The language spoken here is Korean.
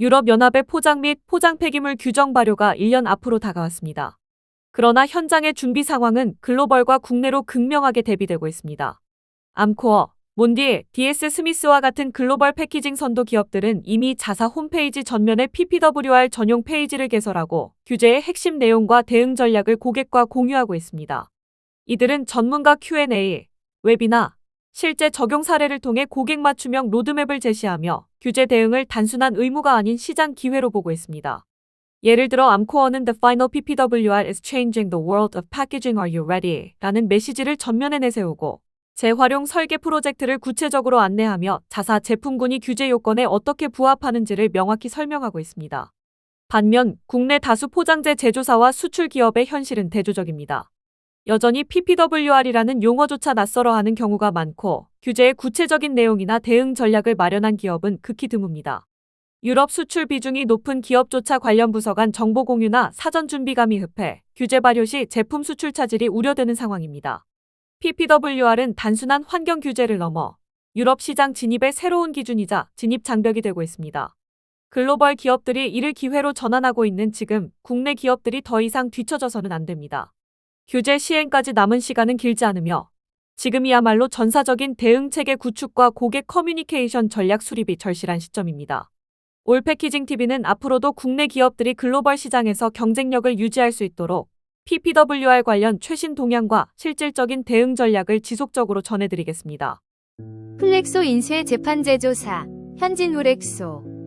유럽연합의 포장 및 포장 폐기물 규정 발효가 1년 앞으로 다가왔습니다. 그러나 현장의 준비 상황은 글로벌과 국내로 극명하게 대비되고 있습니다. 암코어, 몬디, DS 스미스와 같은 글로벌 패키징 선도 기업들은 이미 자사 홈페이지 전면에 PPWR 전용 페이지를 개설하고 규제의 핵심 내용과 대응 전략을 고객과 공유하고 있습니다. 이들은 전문가 Q&A, 웹이나 실제 적용 사례를 통해 고객 맞춤형 로드맵을 제시하며 규제 대응을 단순한 의무가 아닌 시장 기회로 보고 있습니다. 예를 들어 암코어는 The final PPWR is changing the world of packaging. Are you ready? 라는 메시지를 전면에 내세우고 재활용 설계 프로젝트를 구체적으로 안내하며 자사 제품군이 규제 요건에 어떻게 부합하는지를 명확히 설명하고 있습니다. 반면 국내 다수 포장재 제조사와 수출 기업의 현실은 대조적입니다. 여전히 PPWR이라는 용어조차 낯설어하는 경우가 많고 규제의 구체적인 내용이나 대응 전략을 마련한 기업은 극히 드뭅니다. 유럽 수출 비중이 높은 기업조차 관련 부서 간 정보 공유나 사전 준비감이 흡해 규제 발효 시 제품 수출 차질이 우려되는 상황입니다. PPWR은 단순한 환경 규제를 넘어 유럽 시장 진입의 새로운 기준이자 진입 장벽이 되고 있습니다. 글로벌 기업들이 이를 기회로 전환하고 있는 지금 국내 기업들이 더 이상 뒤처져서는 안 됩니다. 규제 시행까지 남은 시간은 길지 않으며 지금이야말로 전사적인 대응 체계 구축과 고객 커뮤니케이션 전략 수립이 절실한 시점입니다. 올 패키징 TV는 앞으로도 국내 기업들이 글로벌 시장에서 경쟁력을 유지할 수 있도록 PPWR 관련 최신 동향과 실질적인 대응 전략을 지속적으로 전해드리겠습니다. 플렉소 인쇄 재판 제조사 현진 우렉소